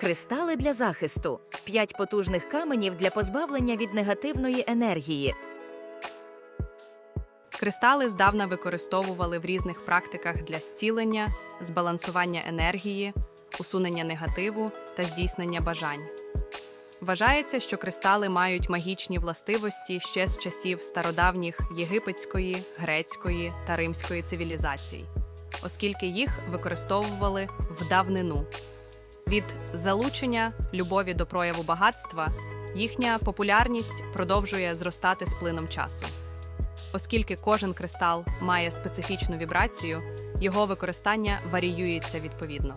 Кристали для захисту. П'ять потужних каменів для позбавлення від негативної енергії. Кристали здавна використовували в різних практиках для зцілення, збалансування енергії, усунення негативу та здійснення бажань. Вважається, що кристали мають магічні властивості ще з часів стародавніх єгипетської, грецької та римської цивілізацій, оскільки їх використовували в давнину. Від залучення любові до прояву багатства їхня популярність продовжує зростати з плином часу. Оскільки кожен кристал має специфічну вібрацію, його використання варіюється відповідно.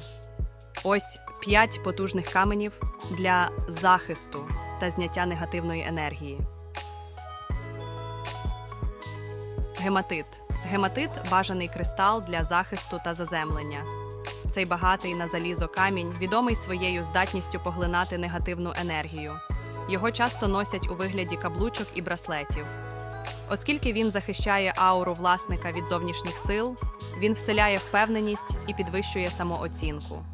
Ось п'ять потужних каменів для захисту та зняття негативної енергії. Гематит. Гематит бажаний кристал для захисту та заземлення. Цей багатий на залізо камінь відомий своєю здатністю поглинати негативну енергію. Його часто носять у вигляді каблучок і браслетів. Оскільки він захищає ауру власника від зовнішніх сил, він вселяє впевненість і підвищує самооцінку.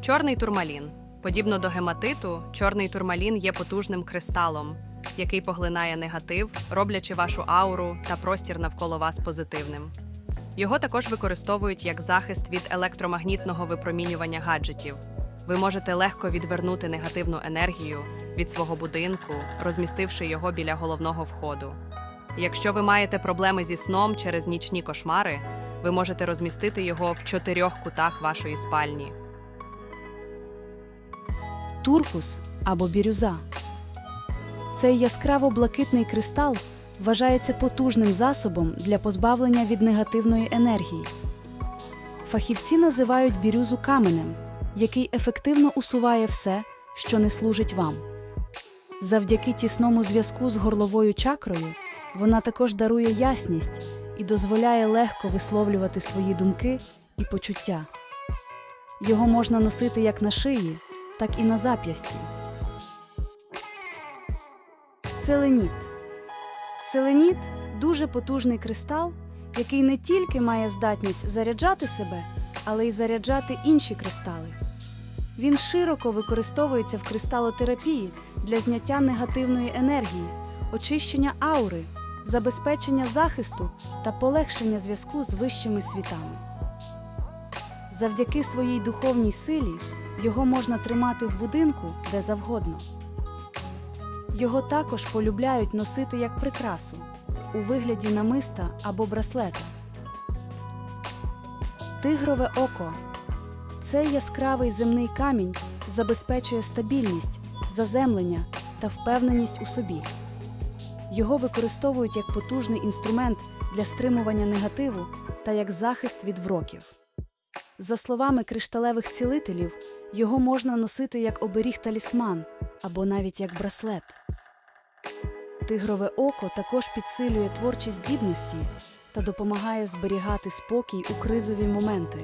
Чорний турмалін. Подібно до гематиту, чорний турмалін є потужним кристалом, який поглинає негатив, роблячи вашу ауру та простір навколо вас позитивним. Його також використовують як захист від електромагнітного випромінювання гаджетів. Ви можете легко відвернути негативну енергію від свого будинку, розмістивши його біля головного входу. Якщо ви маєте проблеми зі сном через нічні кошмари, ви можете розмістити його в чотирьох кутах вашої спальні. туркус або бірюза. Цей яскраво блакитний кристал вважається потужним засобом для позбавлення від негативної енергії. Фахівці називають бірюзу каменем, який ефективно усуває все, що не служить вам. Завдяки тісному зв'язку з горловою чакрою вона також дарує ясність і дозволяє легко висловлювати свої думки і почуття. Його можна носити як на шиї, так і на зап'ясті. Селеніт. Селеніт дуже потужний кристал, який не тільки має здатність заряджати себе, але й заряджати інші кристали. Він широко використовується в кристалотерапії для зняття негативної енергії, очищення аури, забезпечення захисту та полегшення зв'язку з вищими світами. Завдяки своїй духовній силі його можна тримати в будинку де завгодно. Його також полюбляють носити як прикрасу у вигляді намиста або браслета. Тигрове око цей яскравий земний камінь забезпечує стабільність, заземлення та впевненість у собі. Його використовують як потужний інструмент для стримування негативу та як захист від вроків. За словами кришталевих цілителів, його можна носити як оберіг талісман або навіть як браслет. Тигрове око також підсилює творчі здібності та допомагає зберігати спокій у кризові моменти.